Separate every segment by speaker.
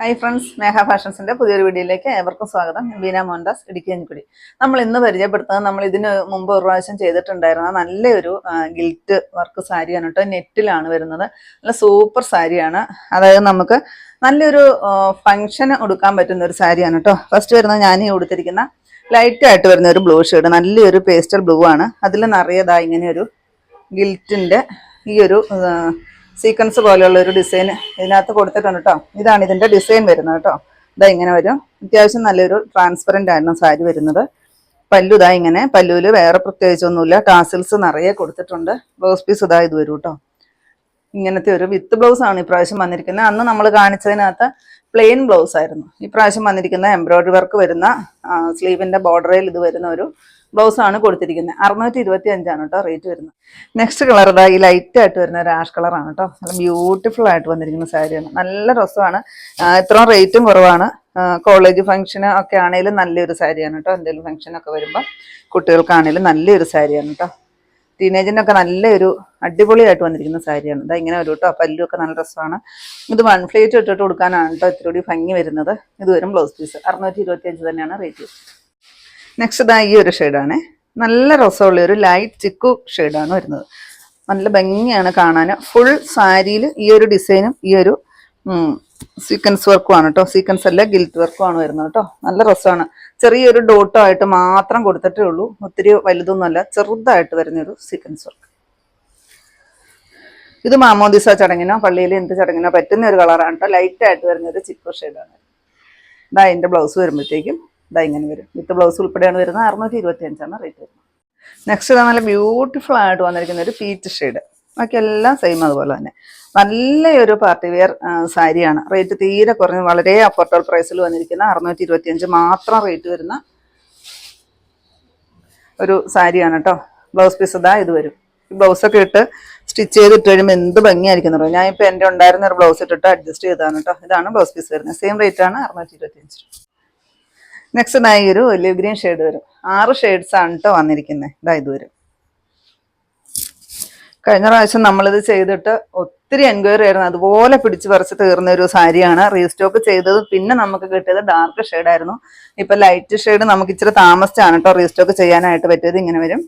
Speaker 1: Hi friends സ്നേഹ ഫാഷൻസിന്റെ പുതിയൊരു വീഡിയോയിലേക്ക് ഏവർക്കും സ്വാഗതം. ബീന മോഹൻദാസ് ഇടുക്കി അഞ്ഞിക്കുടി നമ്മൾ ഇന്ന് പരിചയപ്പെടുത്തുന്നത് നമ്മൾ ഇതിന് മുമ്പ് ഒരു പ്രാവശ്യം ചെയ്തിട്ടുണ്ടായിരുന്ന നല്ലൊരു ഗിൽറ്റ് വർക്ക് സാരിയാണ് കേട്ടോ. നെറ്റിലാണ് വരുന്നത്. നല്ല സൂപ്പർ സാരിയാണ്. അതായത് നമുക്ക് നല്ലൊരു ഫങ്ഷന് കൊടുക്കാൻ പറ്റുന്ന ഒരു സാരിയാണ് കേട്ടോ. ഫസ്റ്റ് വരുന്നത് ഞാൻ ഈ ഉടുത്തിരിക്കുന്ന ലൈറ്റ് ആയിട്ട് വരുന്ന ഒരു ബ്ലൂ ഷെയ്ഡ് നല്ലൊരു പേസ്റ്റൽ ബ്ലൂ ആണ്. അതിൽ നിറയതാ ഇങ്ങനെ ഒരു ഗിൽറ്റിന്റെ ഈ ഒരു സീക്വൻസ് പോലെയുള്ള ഒരു ഡിസൈൻ ഇതിനകത്ത് കൊടുത്തിട്ടുണ്ട് കേട്ടോ ഇതാണ് ഇതിന്റെ ഡിസൈൻ വരുന്നത് കേട്ടോ ഇതാ ഇങ്ങനെ വരും. അത്യാവശ്യം നല്ലൊരു ട്രാൻസ്പെറന്റ് ആയിരുന്നു സാരി വരുന്നത്. പല്ലു ഇതാ ഇങ്ങനെ പല്ലുവിൽ വേറെ പ്രത്യേകിച്ചൊന്നുമില്ല. ടാസിൽസ് നിറയെ കൊടുത്തിട്ടുണ്ട്. ബ്ലൗസ് പീസ് ഇതാ ഇത് വരും കേട്ടോ ഇങ്ങനത്തെ ഒരു വിത്ത് ബ്ലൗസ് ആണ് ഇപ്രാവശ്യം വന്നിരിക്കുന്നത്. അന്ന് നമ്മൾ കാണിച്ചതിനകത്ത് പ്ലെയിൻ ബ്ലൗസ് ആയിരുന്നു. ഇപ്രാവശ്യം വന്നിരിക്കുന്ന എംബ്രോയ്ഡറി വർക്ക് വരുന്ന സ്ലീവിന്റെ ബോർഡറിൽ ഇത് വരുന്ന ഒരു ബ്ലൗസ് ആണ് കൊടുത്തിരിക്കുന്നത്. അറുന്നൂറ്റി ഇരുപത്തി അഞ്ചാണ് കേട്ടോ റേറ്റ് വരുന്നത്. നെക്സ്റ്റ് കളർ ഇതാ ഈ ലൈറ്റ് ആയിട്ട് വരുന്ന ഒരു ആഷ് കളറാണ് കേട്ടോ. നല്ല ബ്യൂട്ടിഫുൾ ആയിട്ട് വന്നിരിക്കുന്ന സാരിയാണ് നല്ല രസമാണ്. ഇത്രയും റേറ്റും കുറവാണ്. കോളേജ് ഫംഗ്ഷന് ഒക്കെ ആണെങ്കിലും നല്ലൊരു സാരിയാണ് കേട്ടോ. എന്തെങ്കിലും ഫംഗ്ഷനൊക്കെ വരുമ്പോൾ കുട്ടികൾക്കാണെങ്കിലും നല്ലൊരു സാരിയാണ് കേട്ടോ. ടീനേജിനൊക്കെ നല്ലൊരു അടിപൊളിയായിട്ട് വന്നിരിക്കുന്ന സാരിയാണ് ഇതാ ഇങ്ങനെ വരും കേട്ടോ. പല്ലുമൊക്കെ നല്ല രസമാണ്. ഇത് വൺ ഫ്ലേറ്റ് ഇട്ടിട്ട് കൊടുക്കാനാണ് കേട്ടോ. ഇത്തിരി കൂടി ഭംഗി വരുന്നത്. ഇത് വരും ബ്ലൗസ് പീസ് അറുന്നൂറ്റി ഇരുപത്തി അഞ്ച് തന്നെയാണ് റേറ്റ് നെക്സ്റ്റ് ഇതാ ഈ ഒരു ഷെയ്ഡാണ് നല്ല രസമുള്ള ഒരു ലൈറ്റ് ചിക്കു ഷെയ്ഡാണ് വരുന്നത്. നല്ല ഭംഗിയാണ് കാണാൻ ഫുൾ സാരിയിൽ ഈ ഒരു ഡിസൈനും ഈ ഒരു സീക്വൻസ് വർക്കുമാണ് കേട്ടോ സീക്വൻസ് അല്ല ഗിൽറ്റ് വർക്കുമാണ് വരുന്നത് കേട്ടോ നല്ല രസമാണ്. ചെറിയൊരു ഡോട്ടോ ആയിട്ട് മാത്രം കൊടുത്തിട്ടേ ഉള്ളൂ. ഒത്തിരി വലുതൊന്നുമല്ല ചെറുതായിട്ട് വരുന്നൊരു സീക്വൻസ് വർക്ക് ഇത് മാമോദിസ ചടങ്ങിനോ പള്ളിയിൽ എന്ത് ചടങ്ങിനോ പറ്റുന്ന ഒരു കളറാണ് കേട്ടോ ലൈറ്റായിട്ട് വരുന്ന ഒരു ചിക്കു ഷെയ്ഡാണ് ഇതാ അതിന്റെ ബ്ലൗസ് വരുമ്പോഴത്തേക്കും. ഇതാ ഇങ്ങനെ വരും. വിത്ത് ബ്ലൗസ് ഉൾപ്പെടെയാണ് വരുന്നത്. അറുന്നൂറ്റി ഇരുപത്തി അഞ്ചാണ് റേറ്റ് വരുന്നത്. നെക്സ്റ്റ് നല്ല ബ്യൂട്ടിഫുൾ ആയിട്ട് വന്നിരിക്കുന്ന ഒരു പീറ്റ് ഷെയ്ഡ് ബാക്കി എല്ലാം സെയിം അതുപോലെ തന്നെ. നല്ലൊരു പാർട്ടി വെയർ സാരിയാണ്. റേറ്റ് തീരെ കുറഞ്ഞ് വളരെ അഫോർഡബിൾ പ്രൈസിൽ വന്നിരിക്കുന്ന അറുന്നൂറ്റി ഇരുപത്തി അഞ്ച് മാത്രം റേറ്റ് വരുന്ന ഒരു സാരിയാണ് കേട്ടോ ബ്ലൗസ് പീസ് ഇതാ ഇത് വരും. ബ്ലൗസൊക്കെ ഇട്ട് സ്റ്റിച്ച് ചെയ്ത് ഇട്ട് കഴിയുമ്പോൾ എന്ത് ഭംഗിയായിരിക്കും ഞാൻ ഇപ്പോൾ എന്റെ ഉണ്ടായിരുന്ന ഒരു ബ്ലൗസ് ഇട്ടിട്ട് അഡ്ജസ്റ്റ് ചെയ്തതാണ് കേട്ടോ ഇതാണ് ബ്ലൗസ് പീസ് വരുന്നത്. സെയിം റേറ്റ് ആണ് അറുന്നൂറ്റി ഇരുപത്തി അഞ്ച് നെക്സ്റ്റ് ഇതായി ഒരു ഒലിവ് ഗ്രീൻ ഷെയ്ഡ് വരും. ആറ് ഷെയ്ഡ്സ് ആണ് കേട്ടോ വന്നിരിക്കുന്നത് ഇതാ ഇത് വരും കഴിഞ്ഞ പ്രാവശ്യം നമ്മളിത് ചെയ്തിട്ട് ഒത്തിരി എൻക്വയറി ആയിരുന്നു. അതുപോലെ പിടിച്ച് പറിച്ച് തീർന്ന ഒരു സാരിയാണ്. റീസ്റ്റോക്ക് ചെയ്തത് പിന്നെ നമുക്ക് കിട്ടിയത് ഡാർക്ക് ഷെയ്ഡ് ആയിരുന്നു. ഇപ്പൊ ലൈറ്റ് ഷെയ്ഡ് നമുക്ക് ഇച്ചിരി താമസിച്ചാണ് കേട്ടോ റീസ്റ്റോക്ക് ചെയ്യാനായിട്ട് പറ്റിയത്. ഇങ്ങനെ വരും.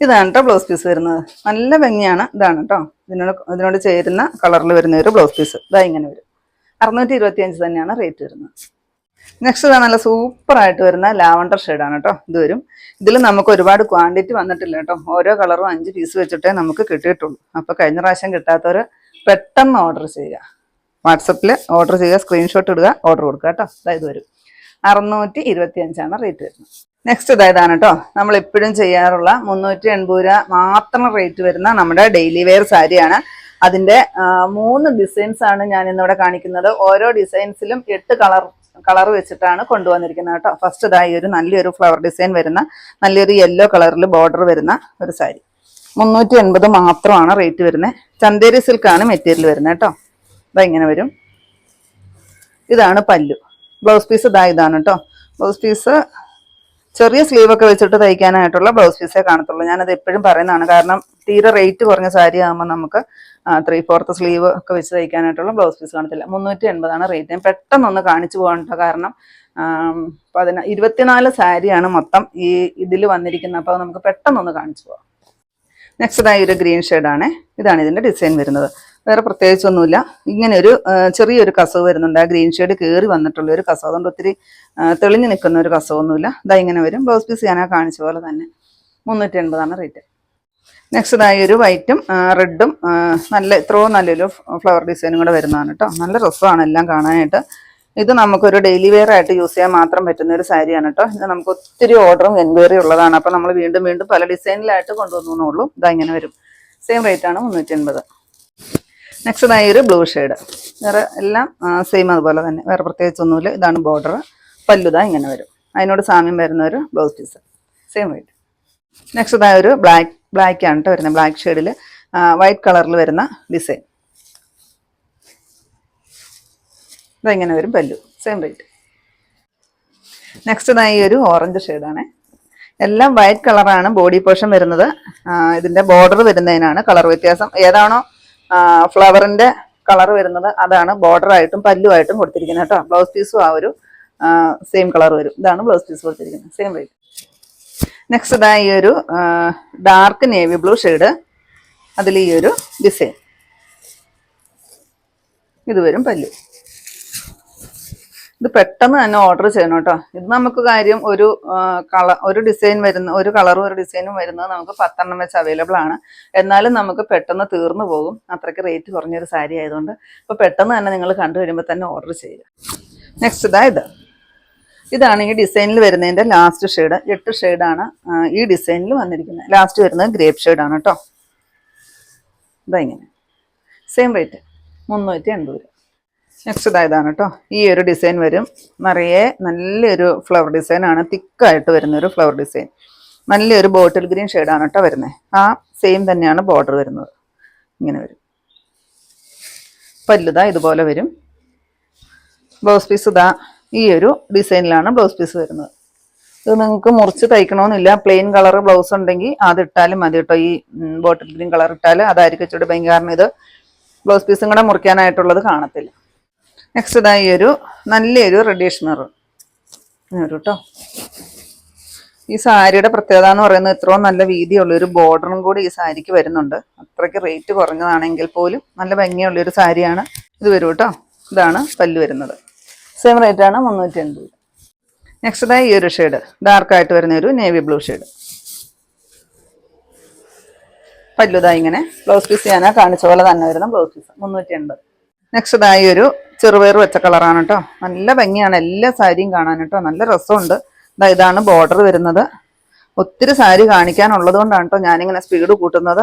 Speaker 1: ഇതാണ് കേട്ടോ ബ്ലൗസ് പീസ് വരുന്നത്. നല്ല ഭംഗിയാണ്. ഇതാണ് കേട്ടോ ഇതിനോട് ഇതിനോട് ചേരുന്ന കളറിൽ വരുന്ന ഒരു ബ്ലൗസ് പീസ് ഇതാ ഇങ്ങനെ വരും. അറുന്നൂറ്റി ഇരുപത്തി അഞ്ച് തന്നെയാണ് റേറ്റ് വരുന്നത്. നെക്സ്റ്റ് ഇതാ നല്ല സൂപ്പർ ആയിട്ട് വരുന്ന ലാവണ്ടർ ഷെയ്ഡാണ് കേട്ടോ ഇത് വരും. ഇതിൽ നമുക്ക് ഒരുപാട് ക്വാണ്ടിറ്റി വന്നിട്ടില്ല കേട്ടോ ഓരോ കളറും അഞ്ച് പീസ് വെച്ചിട്ടേ നമുക്ക് കിട്ടിയിട്ടുള്ളൂ. അപ്പോൾ കഴിഞ്ഞ പ്രാവശ്യം കിട്ടാത്തവർ പെട്ടെന്ന് ഓർഡർ ചെയ്യുക. വാട്സപ്പിൽ ഓർഡർ ചെയ്യുക സ്ക്രീൻഷോട്ട് ഇടുക ഓർഡർ കൊടുക്കുക കേട്ടോ അതായത് വരും. അറുന്നൂറ്റി ഇരുപത്തി അഞ്ചാണ് റേറ്റ് വരുന്നത് നെക്സ്റ്റ് ഇതായതാണ് കേട്ടോ നമ്മൾ എപ്പോഴും ചെയ്യാറുള്ള മുന്നൂറ്റി എൺപത് രൂപ മാത്രം റേറ്റ് വരുന്ന നമ്മുടെ ഡെയിലി വെയർ സാരിയാണ്. അതിന്റെ മൂന്ന് ഡിസൈൻസ് ആണ് ഞാൻ ഇന്നിവിടെ കാണിക്കുന്നത്. ഓരോ ഡിസൈൻസിലും എട്ട് കളർ കളർ വെച്ചിട്ടാണ് കൊണ്ടുവന്നിരിക്കുന്നത് കേട്ടോ. ഫസ്റ്റ് ഇതായി ഒരു നല്ലൊരു ഫ്ലവർ ഡിസൈൻ വരുന്ന നല്ലൊരു യെല്ലോ കളറിൽ ബോർഡർ വരുന്ന ഒരു സാരി. മുന്നൂറ്റി എൺപത് മാത്രമാണ് റേറ്റ് വരുന്നത്. ചന്തേരി സിൽക്കാണ് മെറ്റീരിയൽ വരുന്നത് കേട്ടോ. ഇതാ ഇങ്ങനെ വരും. ഇതാണ് പല്ലു. ബ്ലൗസ് പീസ് ഇതാ ഇതാണ് കേട്ടോ. ബ്ലൗസ് പീസ് ചെറിയ സ്ലീവ് ഒക്കെ വെച്ചിട്ട് തയ്ക്കാനായിട്ടുള്ള ബ്ലൗസ് പീസേ കാണത്തുള്ളൂ. ഞാനത് എപ്പോഴും പറയുന്നതാണ്. കാരണം തീരെ റേറ്റ് കുറഞ്ഞ സാരി ആകുമ്പോൾ നമുക്ക് ത്രീ ഫോർത്ത് സ്ലീവ് ഒക്കെ വെച്ച് തയ്ക്കാനായിട്ടുള്ള ബ്ലൗസ് പീസ് കാണത്തില്ല. മുന്നൂറ്റി എൺപതാണ് റേറ്റ് ഞാൻ പെട്ടെന്നൊന്ന് കാണിച്ചു പോകാൻ കാരണം പതിന ഇരുപത്തിനാല് സാരിയാണ് മൊത്തം ഈ ഇതിൽ വന്നിരിക്കുന്നത്. അപ്പോൾ നമുക്ക് പെട്ടെന്നൊന്ന് കാണിച്ചു പോകാം. നെക്സ്റ്റ് ഇതായി ഒരു ഗ്രീൻ ഷെയ്ഡാണ് ഇതാണ് ഇതിന്റെ ഡിസൈൻ വരുന്നത്. വേറെ പ്രത്യേകിച്ചൊന്നുമില്ല. ഇങ്ങനെ ഒരു ചെറിയൊരു കസവ് വരുന്നുണ്ട്. ആ ഗ്രീൻ ഷെയ്ഡ് കയറി വന്നിട്ടുള്ള ഒരു കസവ്. അതുകൊണ്ട് ഒത്തിരി തെളിഞ്ഞു നിൽക്കുന്ന ഒരു കസവൊന്നുമില്ല. ഇതാ ഇങ്ങനെ വരും. ബ്ലൗസ് പീസ് ഞാൻ കാണിച്ച പോലെ തന്നെ. മുന്നൂറ്റി എൺപതാണ് റേറ്റ് നെക്സ്റ്റ് ഇതായി ഒരു വൈറ്റും റെഡും നല്ല ഇത്രയും നല്ലൊരു ഫ്ലവർ ഡിസൈനും കൂടെ വരുന്നതാണ് കേട്ടോ. നല്ല രസമാണ് എല്ലാം കാണാനായിട്ട്. ഇത് നമുക്കൊരു ഡെയിലി വെയർ ആയിട്ട് യൂസ് ചെയ്യാൻ മാത്രം പറ്റുന്ന ഒരു സാരിയാണ് കേട്ടോ. ഇത് നമുക്ക് ഒത്തിരി ഓർഡറും എൻക്വയറി ഉള്ളതാണ്. അപ്പോൾ നമ്മൾ വീണ്ടും വീണ്ടും പല ഡിസൈനിലായിട്ട് കൊണ്ടുവന്നുള്ളൂ ഇതാ ഇങ്ങനെ വരും. സെയിം റേറ്റ് ആണ് മുന്നൂറ്റി എൺപത് നെക്സ്റ്റ് ഇതായി ഒരു ബ്ലൂ ഷെയ്ഡ് വേറെ എല്ലാം സെയിം അതുപോലെ തന്നെ. വേറെ പ്രത്യേകിച്ച് ഒന്നുമില്ല ഇതാണ് ബോർഡർ പല്ലുതാ ഇങ്ങനെ വരും. അതിനോട് സാമ്യം വരുന്ന ഒരു blouse piece same white next ഇതായ ഒരു ബ്ലാക്ക് ബ്ലാക്ക് ആണ് കേട്ടോ വരുന്നത് ബ്ലാക്ക് ഷെയ്ഡിൽ വൈറ്റ് കളറിൽ വരുന്ന ഡിസൈൻ ഇതെങ്ങനെ വരും പല്ലു. സെയിം റേറ്റ് നെക്സ്റ്റ് ഇതായി ഒരു ഓറഞ്ച് ഷെയ്ഡാണ് എല്ലാം വൈറ്റ് കളറാണ് ബോഡി പോർഷൻ വരുന്നത്. ഇതിന്റെ ബോർഡർ വരുന്നതിനാണ് കളർ വ്യത്യാസം. ഏതാണോ ഫ്ലവറിന്റെ കളർ വരുന്നത് അതാണ്. ബോർഡർ ആയിട്ടും പല്ലുമായിട്ടും കൊടുത്തിരിക്കുന്നത് കേട്ടോ. ബ്ലൗസ് പീസും ആ ഒരു സെയിം കളർ വരും. ഇതാണ് ബ്ലൗസ് പീസ് കൊടുത്തിരിക്കുന്നത്. സെയിം റേറ്റ് നെക്സ്റ്റ് ഇതാ ഈ ഒരു ഡാർക്ക് നേവി ബ്ലൂ ഷെയ്ഡ് അതിൽ ഈ ഒരു ഡിസൈൻ ഇത് വരും പല്ലു. ഇത് പെട്ടെന്ന് തന്നെ ഓർഡർ ചെയ്യണം കേട്ടോ ഇത് നമുക്ക് കാര്യം ഒരു കളർ ഒരു ഡിസൈൻ വരുന്ന ഒരു കളറും ഒരു ഡിസൈനും വരുന്നത് നമുക്ക് പത്തെണ്ണം വെച്ച് അവൈലബിൾ ആണ്. എന്നാലും നമുക്ക് പെട്ടെന്ന് തീർന്നു പോകും. അത്രയ്ക്ക് റേറ്റ് കുറഞ്ഞൊരു സാരി ആയതുകൊണ്ട് അപ്പോൾ പെട്ടെന്ന് തന്നെ നിങ്ങൾ കണ്ടു വരുമ്പോൾ തന്നെ ഓർഡർ ചെയ്യുക. നെക്സ്റ്റ് ഇതാ ഇത്. ഇതാണ് ഈ ഡിസൈനിൽ വരുന്നതിന്റെ ലാസ്റ്റ് ഷെയ്ഡ് എട്ട് ഷെയ്ഡാണ് ഈ ഡിസൈനിൽ വന്നിരിക്കുന്നത്. ലാസ്റ്റ് വരുന്നത് ഗ്രേപ്പ് ഷെയ്ഡാണ് കേട്ടോ ഇതാ ഇങ്ങനെ. സെയിം റേറ്റ് മുന്നൂറ്റി എൺപത് രൂപ. നെക്സ്റ്റ് ഇതായതാണ് കേട്ടോ ഈ ഒരു ഡിസൈൻ വരും. നിറയെ നല്ലൊരു ഫ്ലവർ ഡിസൈനാണ് തിക്കായിട്ട് വരുന്നൊരു ഫ്ലവർ ഡിസൈൻ നല്ലൊരു ബോട്ടിൽ ഗ്രീൻ ഷെയ്ഡാണ് കേട്ടോ വരുന്നത് ആ സെയിം തന്നെയാണ് ബോർഡർ വരുന്നത്. ഇങ്ങനെ വരും. പല്ലുതാ ഇതുപോലെ വരും. ബ്ലൗസ് പീസ് ഇതാ ഈ ഒരു ഡിസൈനിലാണ് ബ്ലൗസ് പീസ് വരുന്നത്. ഇത് നിങ്ങൾക്ക് മുറിച്ച് തയ്ക്കണമെന്നില്ല പ്ലെയിൻ കളർ ബ്ലൗസ് ഉണ്ടെങ്കിൽ അത് ഇട്ടാലും മതി കേട്ടോ ഈ ബോട്ടിൽ ഗ്രീൻ കളർ ഇട്ടാൽ അതായിരിക്കും ഇച്ചിരി ഭയങ്കര ഇത് ബ്ലൗസ് പീസും കൂടെ മുറിക്കാനായിട്ടുള്ളത് കാണത്തില്ല. നെക്സ്റ്റ് ഇതാ ഈ ഒരു നല്ലൊരു റെഡീഷ് മെറൂൺ കേട്ടോ ഈ സാരിയുടെ പ്രത്യേകത എന്ന് പറയുന്നത് ഇത്രയും നല്ല വീതിയുള്ള ഒരു ബോർഡറും കൂടി ഈ സാരിക്ക് വരുന്നുണ്ട്. അത്രയ്ക്ക് റേറ്റ് കുറഞ്ഞതാണെങ്കിൽ പോലും നല്ല ഭംഗിയുള്ള ഒരു സാരിയാണ് ഇത് വരും കേട്ടോ ഇതാണ് പല്ല് വരുന്നത്. സെയിം റേറ്റ് ആണ് മുന്നൂറ്റി എൺപത് നെക്സ്റ്റ് ഇതായി ഈ ഒരു ഷെയ്ഡ് ഡാർക്കായിട്ട് വരുന്ന ഒരു നേവി ബ്ലൂ ഷെയ്ഡ് പല്ലുതായി ഇങ്ങനെ ബ്ലൗസ് പീസ് ഞാൻ കാണിച്ച പോലെ തന്നെ വരുന്ന ബ്ലൗസ് പീസ് മുന്നൂറ്റി എൺപത് നെക്സ്റ്റ് ഇതായി ഒരു ചെറുപയർ വെച്ച കളറാണ് കേട്ടോ. നല്ല ഭംഗിയാണ്. എല്ലാ സാരിയും കാണാൻ കേട്ടോ. നല്ല രസമുണ്ട്. ഇതാ ഇതാണ് ബോർഡർ വരുന്നത്. ഒത്തിരി സാരി കാണിക്കാനുള്ളത് കൊണ്ടാണ് കേട്ടോ ഞാനിങ്ങനെ സ്പീഡ് കൂട്ടുന്നത്.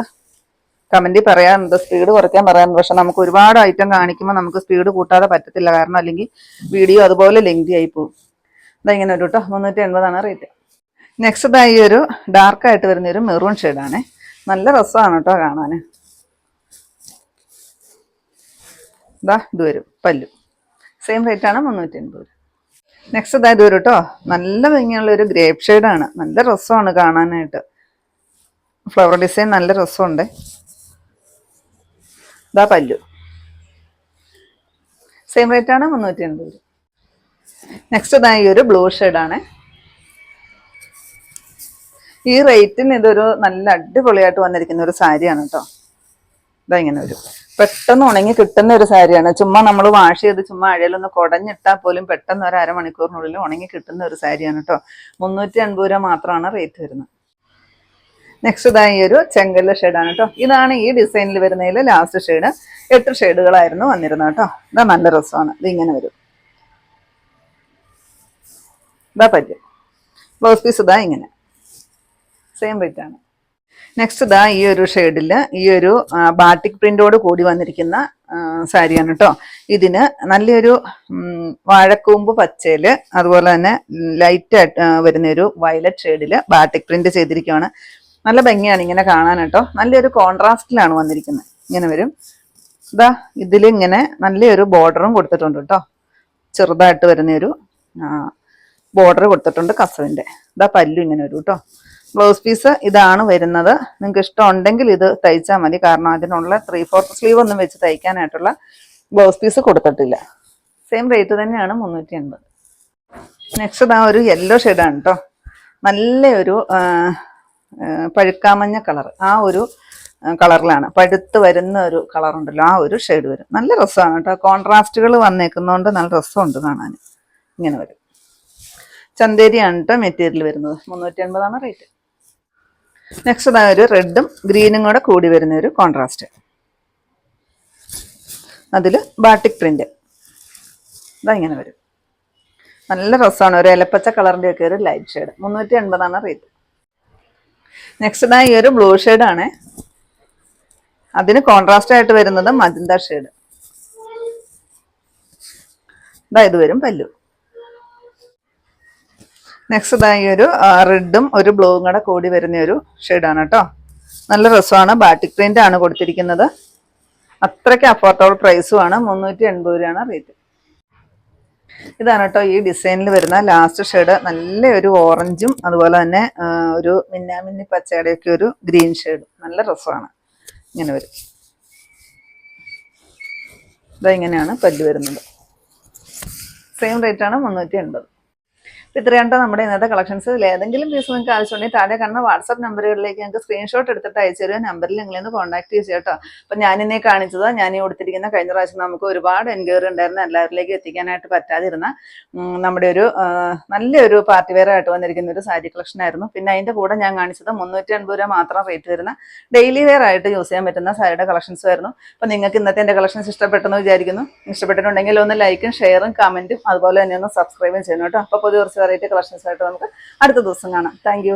Speaker 1: കമന്റിൽ പറയാറുണ്ട് സ്പീഡ് കുറയ്ക്കാൻ പറയാറുണ്ട് പക്ഷെ നമുക്ക് ഒരുപാട് ഐറ്റം കാണിക്കുമ്പോൾ നമുക്ക് സ്പീഡ് കൂട്ടാതെ പറ്റത്തില്ല. കാരണം അല്ലെങ്കിൽ വീഡിയോ അതുപോലെ ലെങ്തി ആയി പോകും. ഇതാ ഇങ്ങനെ ഒരു കേട്ടോ. മുന്നൂറ്റി എൺപതാണ് റേറ്റ് നെക്സ്റ്റ് ഇതായി ഒരു ഡാർക്കായിട്ട് വരുന്ന ഒരു മെറൂൺ ഷെയ്ഡാണ് നല്ല രസമാണ് കേട്ടോ കാണാൻ. ഇതാ ഇത് വരും പല്ലു. സെയിം റേറ്റ് ആണ് മുന്നൂറ്റി എൺപത് നെക്സ്റ്റ് ഇതാ ഇത് വരും കേട്ടോ നല്ല ഭംഗിയുള്ള ഒരു ഗ്രേപ്പ് ഷെയ്ഡാണ് നല്ല രസമാണ് കാണാനായിട്ട്. ഫ്ലവർ ഡിസൈൻ നല്ല രസമുണ്ട്. ഇതാ പല്ലു. സെയിം റേറ്റ് ആണ് മുന്നൂറ്റി എൺപത് നെക്സ്റ്റ് ഇതാ ഈ ഒരു ബ്ലൂ ഷെയ്ഡാണ് ഈ റേറ്റിന് ഇതൊരു നല്ല അടിപൊളിയായിട്ട് വന്നിരിക്കുന്ന ഒരു സാരിയാണ് കേട്ടോ ഇതാ ഇങ്ങനെ വരും. പെട്ടെന്ന് ഉണങ്ങി കിട്ടുന്ന ഒരു സാരിയാണ്. ചുമ്മാ നമ്മൾ വാഷ് ചെയ്ത് ചുമ്മാ അഴയിലൊന്ന് കുടഞ്ഞിട്ടാൽ പോലും പെട്ടെന്ന് ഒരു അരമണിക്കൂറിനുള്ളിൽ ഉണങ്ങി കിട്ടുന്ന ഒരു സാരിയാണ് കേട്ടോ മുന്നൂറ്റി അൻപത് രൂപ മാത്രമാണ് റേറ്റ് വരുന്നത്. നെക്സ്റ്റ് ഇതാ ഈ ഒരു ചെങ്കല്ല് ഷെയ്ഡാണ് കേട്ടോ ഇതാണ് ഈ ഡിസൈനിൽ വരുന്നതിൽ ലാസ്റ്റ് ഷെയ്ഡ് എട്ട് ഷെയ്ഡുകളായിരുന്നു വന്നിരുന്നത് കേട്ടോ ഇതാ നല്ല രസമാണ്. ഇത് ഇങ്ങനെ വരും. ഇതാ പറ്റും ബ്ലൗസ് പീസ് ഇതാ ഇങ്ങനെ. സെയിം റേറ്റ് ആണ്. നെക്സ്റ്റ് ഇതാ ഈ ഒരു ഷെയ്ഡിൽ ഈ ഒരു ബാട്ടിക് പ്രിന്റോട് കൂടി വന്നിരിക്കുന്ന സാരിയാണ് കേട്ടോ ഇതിന് നല്ലൊരു വാഴക്കൂമ്പ് പച്ചയിൽ അതുപോലെ തന്നെ ലൈറ്റ് വരുന്ന ഒരു വയലറ്റ് ഷെയ്ഡിൽ ബാട്ടിക് പ്രിന്റ് ചെയ്തിരിക്കുകയാണ് നല്ല ഭംഗിയാണ് ഇങ്ങനെ കാണാൻ കേട്ടോ നല്ലൊരു കോൺട്രാസ്റ്റിലാണ് വന്നിരിക്കുന്നത്. ഇങ്ങനെ വരും. ഇതാ ഇതിൽ ഇങ്ങനെ നല്ലൊരു ബോർഡറും കൊടുത്തിട്ടുണ്ട് കേട്ടോ ചെറുതായിട്ട് വരുന്നൊരു ബോർഡർ കൊടുത്തിട്ടുണ്ട് കസവിന്റെ ഇതാ പല്ലു ഇങ്ങനെ വരും കേട്ടോ ബ്ലൗസ് പീസ് ഇതാണ് വരുന്നത്. നിങ്ങൾക്ക് ഇഷ്ടമുണ്ടെങ്കിൽ ഇത് തയ്ച്ചാൽ മതി. കാരണം അതിനുള്ള ത്രീ ഫോർത്ത് സ്ലീവ് ഒന്നും വെച്ച് തയ്ക്കാനായിട്ടുള്ള ബ്ലൗസ് പീസ് കൊടുത്തിട്ടില്ല. സെയിം റേറ്റ് തന്നെയാണ് മുന്നൂറ്റി എൺപത് നെക്സ്റ്റ് ഇതാ ഒരു യെല്ലോ ഷെയ്ഡാണ് കേട്ടോ നല്ല ഒരു ആ, ആ, പഴുക്കാമഞ്ഞ കളർ ആ ഒരു കളറിലാണ് പഴുത്ത് വരുന്ന ഒരു കളർ ഉണ്ടല്ലോ. ആ ഒരു ഷെയ്ഡ് വരും. നല്ല രസമാണ് കേട്ടോ കോൺട്രാസ്റ്റുകൾ വന്നേക്കുന്നതുകൊണ്ട് നല്ല രസമുണ്ട് കാണാൻ ഇങ്ങനെ വരും. ചന്തേരിയാണ് കേട്ടോ മെറ്റീരിയൽ വരുന്നത്. മുന്നൂറ്റി എൺപതാണ് റേറ്റ് നെക്സ്റ്റ് ഒരു റെഡും ഗ്രീനും കൂടെ കൂടി വരുന്ന ഒരു കോൺട്രാസ്റ്റ് അതിൽ ബാട്ടിക് പ്രിന്റ് ഇതാ ഇങ്ങനെ വരും. നല്ല രസമാണ് ഒരു ഇലപ്പച്ച കളറിന്റെ ഒക്കെ ഒരു ലൈറ്റ് ഷെയ്ഡ് മുന്നൂറ്റി എൺപതാണ് റേറ്റ് നെക്സ്റ്റ് ഇതാ ഈ ഒരു ബ്ലൂ ആണ്. അതിന് കോൺട്രാസ്റ്റ് ആയിട്ട് വരുന്നത് മജന്ത ഷെയ്ഡ് ഇതാ ഇത് വരും പല്ലു. നെക്സ്റ്റ് ഇതാ ഈ ഒരു റെഡും ഒരു ബ്ലൂവും കൂടെ കൂടി വരുന്ന ഒരു ഷെയ്ഡാണ് കേട്ടോ നല്ല രസമാണ്. ബാറ്റിക് പ്രിന്റ് ആണ് കൊടുത്തിരിക്കുന്നത്. അത്രയ്ക്ക് അഫോർഡബിൾ പ്രൈസും ആണ്. മുന്നൂറ്റി എൺപത് രൂപയാണ് റേറ്റ് ഇതാണ് കേട്ടോ ഈ ഡിസൈനിൽ വരുന്ന ലാസ്റ്റ് ഷെയ്ഡ് നല്ല ഒരു ഓറഞ്ചും അതുപോലെ തന്നെ ഒരു മിന്നാമിന്നി പച്ചയുടെയൊക്കെ ഒരു ഗ്രീൻ ഷെയ്ഡും നല്ല രസമാണ്. ഇങ്ങനെ വരും. ഇതാ ഇങ്ങനെയാണ് പല്ല് വരുന്നത്. സെയിം റേറ്റ് ആണ് മുന്നൂറ്റി എൺപത് ഇത്രയാണ് നമ്മുടെ ഇന്നത്തെ കളക്ഷൻസ് ഏതെങ്കിലും പീസ് നിങ്ങൾക്ക് ആവശ്യമുണ്ടെങ്കിൽ താഴെ കാണുന്ന വാട്സ്ആപ്പ് നമ്പറുകളിലേക്ക് ഞങ്ങൾക്ക് സ്ക്രീൻഷോട്ട് എടുത്തിട്ട് അയച്ചു തരുമോ നമ്പറിൽ നിങ്ങളിന്ന് കോൺടാക്ട് ചെയ്യുക കേട്ടോ അപ്പം ഇന്നേ കാണിച്ചത്. ഞാൻ കൊടുത്തിരിക്കുന്ന കഴിഞ്ഞ പ്രാവശ്യം നമുക്ക് ഒരുപാട് എൻക്വയറി ഉണ്ടായിരുന്നു. എല്ലാവരിലേക്കും എത്തിക്കാനായിട്ട് പറ്റാതിരുന്ന നമ്മുടെ ഒരു നല്ലൊരു പാർട്ടി വെയർ ആയിട്ട് വന്നിരിക്കുന്ന ഒരു സാരി കളക്ഷൻ ആയിരുന്നു. പിന്നെ അതിന്റെ കൂടെ ഞാൻ കാണിച്ചത് മുന്നൂറ്റി അൻപത് രൂപ മാത്രം റേറ്റ് വരുന്ന ഡെയിലി വെയർ ആയിട്ട് യൂസ് ചെയ്യാൻ പറ്റുന്ന സാരിയുടെ കളക്ഷൻസ് ആയിരുന്നു. അപ്പം നിങ്ങൾക്ക് ഇന്നത്തെ എന്റെ കളക്ഷൻസ് ഇഷ്ടപ്പെട്ടെന്ന് വിചാരിക്കുന്നു. ഇഷ്ടപ്പെട്ടിട്ടുണ്ടെങ്കിൽ ഒന്ന് ലൈക്കും ഷെയറും കമന്റും അതുപോലെ തന്നെ ഒന്ന് സബ്സ്ക്രൈബും ചെയ്യണം കേട്ടോ. അപ്പോൾ പുതിയ കുറച്ച് വെറൈറ്റി കളക്ഷൻസ് ആയിട്ട് നമുക്ക് അടുത്ത ദിവസം കാണാം. താങ്ക്